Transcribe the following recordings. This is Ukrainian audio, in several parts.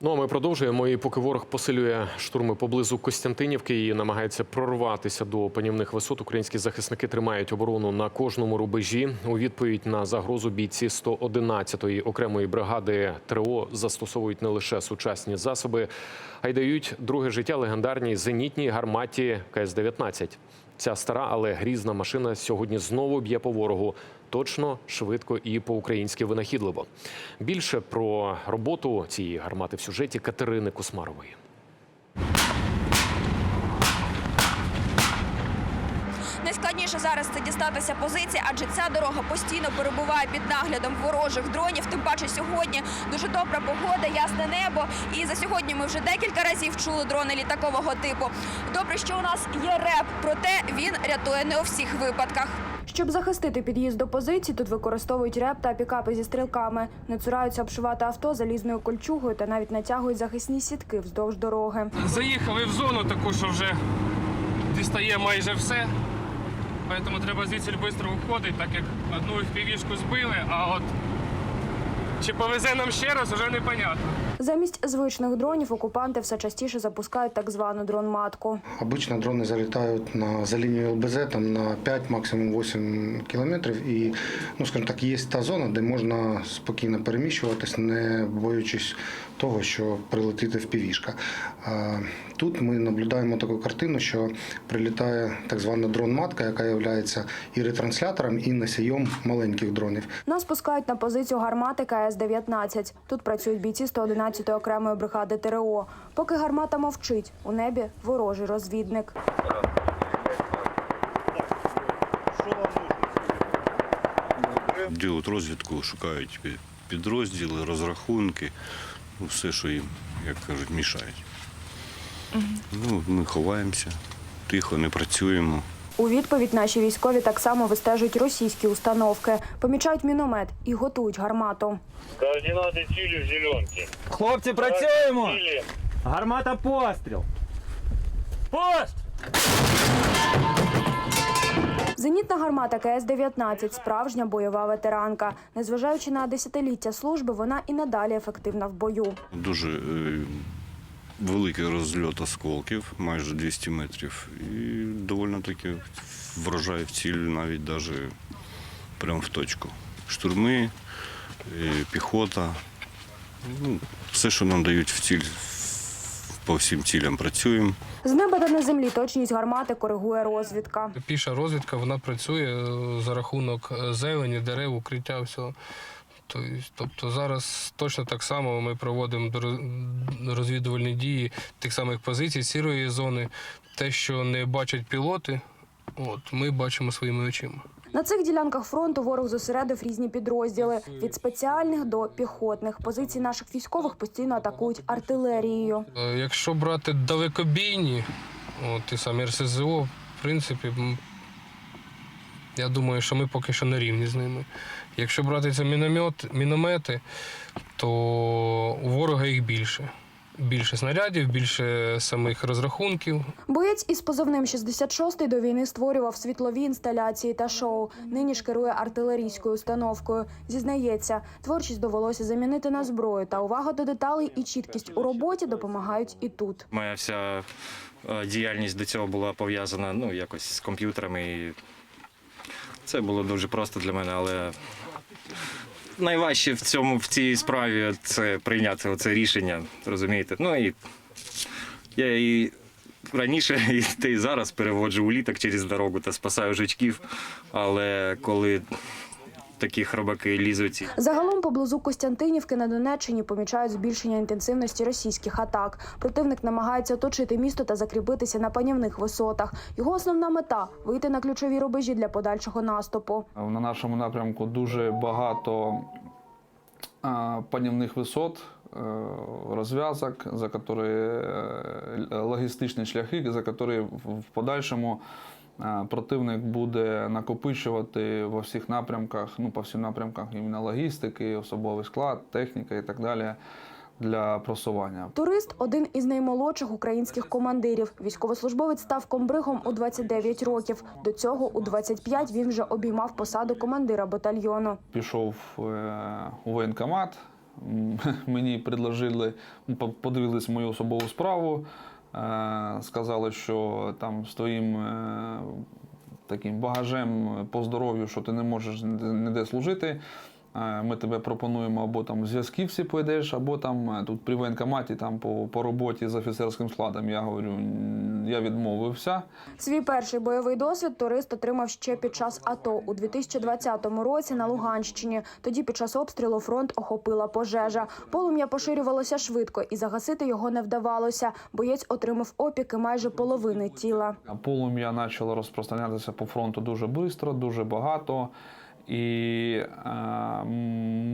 Ну а ми продовжуємо. І поки ворог посилює штурми поблизу Костянтинівки і намагається прорватися до панівних висот, українські захисники тримають оборону на кожному рубежі. У відповідь на загрозу бійці 111-ї окремої бригади ТРО застосовують не лише сучасні засоби, а й дають друге життя легендарній зенітній гарматі КС-19. Ця стара, але грізна машина сьогодні знову б'є по ворогу. Точно, швидко і по-українськи винахідливо. Більше про роботу цієї гармати в сюжеті Катерини Кусмарової. Найскладніше зараз це дістатися позиції, адже ця дорога постійно перебуває під наглядом ворожих дронів. Тим паче сьогодні дуже добра погода, ясне небо. І за сьогодні ми вже декілька разів чули дрони літакового типу. Добре, що у нас є реп, проте він рятує не у всіх випадках. Щоб захистити під'їзд до позицій, тут використовують реп та пікапи зі стрілками. Не цураються обшивати авто залізною кольчугою та навіть натягують захисні сітки вздовж дороги. Заїхали в зону таку, що вже дістає майже все. Тому треба звідси швидко виходити, так як одну впівішку збили, а от чи повезе нам ще раз, вже непонятно. Замість звичних дронів окупанти все частіше запускають так звану дрон-матку. Обычно дроны залетают на, за линию ЛБЗ там, на 5, максимум 8 кілометрів. І, ну, скажімо так, є та зона, де можна спокійно переміщуватись, не боючись того, що прилетить впівішка. А Тут ми наблюдаємо таку картину, що прилітає так звана дрон-матка, яка є і ретранслятором, і носієм маленьких дронів. Нас пускають на позицію гармати КС-19. Тут працюють бійці 111-ї окремої бригади ТРО. Поки гармата мовчить, у небі ворожий розвідник. Ділять розвідку, шукають підрозділи, розрахунки, ну, все, що їм, як кажуть, мішають. Ну, ми ховаємося, тихо, не працюємо. У відповідь наші військові так само вистежують російські установки, помічають міномет і готують гармату. Координати цілі в зеленці. Хлопці, працюємо! Гармата постріл! Пост! Зенітна гармата КС-19 – справжня бойова ветеранка. Незважаючи на десятиліття служби, вона і надалі ефективна в бою. Дуже е, великий розльот осколків, майже 200 метрів. І доволі таки вражає в ціль навіть даже прямо в точку. Штурми, е, піхота. Ну, все, що нам дають в ціль, по всім цілям працюємо. З неба та на землі точність гармати коригує розвідка. Піша розвідка вона працює е, за рахунок е, зелені, дерев, укриття всього. Тобто- Тобто зараз точно так само ми проводимо розвідувальні дії тих самих позицій, сірої зони. Те, що не бачать пілоти, от ми бачимо своїми очима. На цих ділянках фронту ворог зосередив різні підрозділи від спеціальних до піхотних. Позиції наших військових постійно атакують артилерією. Е, Якщо брати далекобійні, от, ті самі РСЗО, в принципі, я думаю, що ми поки що на рівні з ними. Якщо брати це міномет, міномети, то у ворога їх більше. Більше снарядів, більше самих розрахунків. Боєць із позивним 66-й до війни створював світлові інсталяції та шоу. Нині ж керує артилерійською установкою. Зізнається, творчість довелося замінити на зброю. Та увага до деталей і чіткість у роботі допомагають і тут. Моя вся е, діяльність до цього була пов'язана ну, якось з комп'ютерами. І це було дуже просто для мене, але найважче в цьому в цій справі це прийняти це рішення, розумієте? Ну і я і раніше, і та зараз переводжу уліток через дорогу та спасаю жучків. Але коли такі хробаки лізуть. Загалом поблизу Костянтинівки на Донеччині помічають збільшення інтенсивності російських атак. Противник намагається оточити місто та закріпитися на панівних висотах. Його основна мета вийти на ключові рубежі для подальшого наступу. На нашому напрямку дуже багато панівних висот, е, розв'язок, за які е, логістичні шляхи, за які в подальшому е, противник буде накопичувати во всіх напрямках, ну по всім напрямках іменно логістики, особовий склад, техніка і так далі для просування. Турист один із наймолодших українських командирів. Військовослужбовець став комбригом у 29 років. До цього у 25 він вже обіймав посаду командира батальйону. Пішов е, у воєнкомат, мені предложили, подивились мою особову справу, е, сказали, що там з твоїм е, таким багажем по здоров'ю, що ти не можеш ніде- служити. Е, Ми тебе пропонуємо або там в зв'язківці пойдеш, або там е, тут при воєнкоматі там по, по роботі з офіцерським складом. Я говорю, «Н- я відмовився. Свій перший бойовий досвід турист отримав ще під час АТО у 2020 році на Луганщині. Тоді під час обстрілу фронт охопила пожежа. Полум'я поширювалося швидко, і загасити його не вдавалося. Боєць отримав опіки майже половини тіла. Полум'я почало розпространятися по фронту дуже швидко, дуже багато. І е,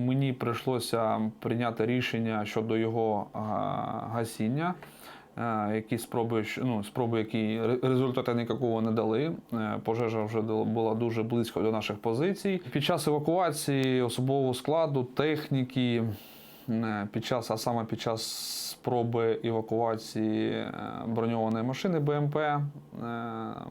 мені прийшлося прийняти рішення щодо його е, гасіння. Які спроби, ну, спроби, які ре- результату ніякого не дали. Е, Пожежа вже була дуже близько до наших позицій. Під час евакуації особового складу, техніки, під час, а саме під час спроби евакуації е, броньованої машини БМП е,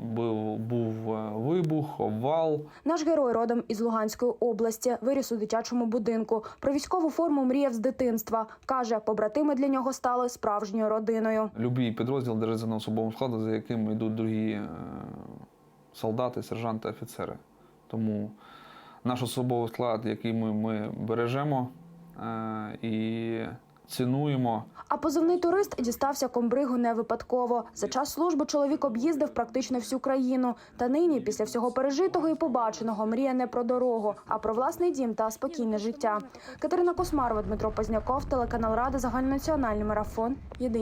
був, був е, вибух, обвал. Наш герой родом із Луганської області, виріс у дитячому будинку. Про військову форму мріяв з дитинства. Каже, побратими для нього стали справжньою родиною. Любий підрозділ держиться на особовому складу, за яким йдуть другі солдати, сержанти, офіцери. Тому наш особовий склад, який ми, ми бережемо і цінуємо. А позивний турист дістався комбригу не випадково. За час служби чоловік об'їздив практично всю країну. Та нині, після всього пережитого і побаченого, мріє не про дорогу, а про власний дім та спокійне життя. Катерина Космарова, Дмитро Позняков, телеканал Рада, загальнонаціональний марафон. Єдині.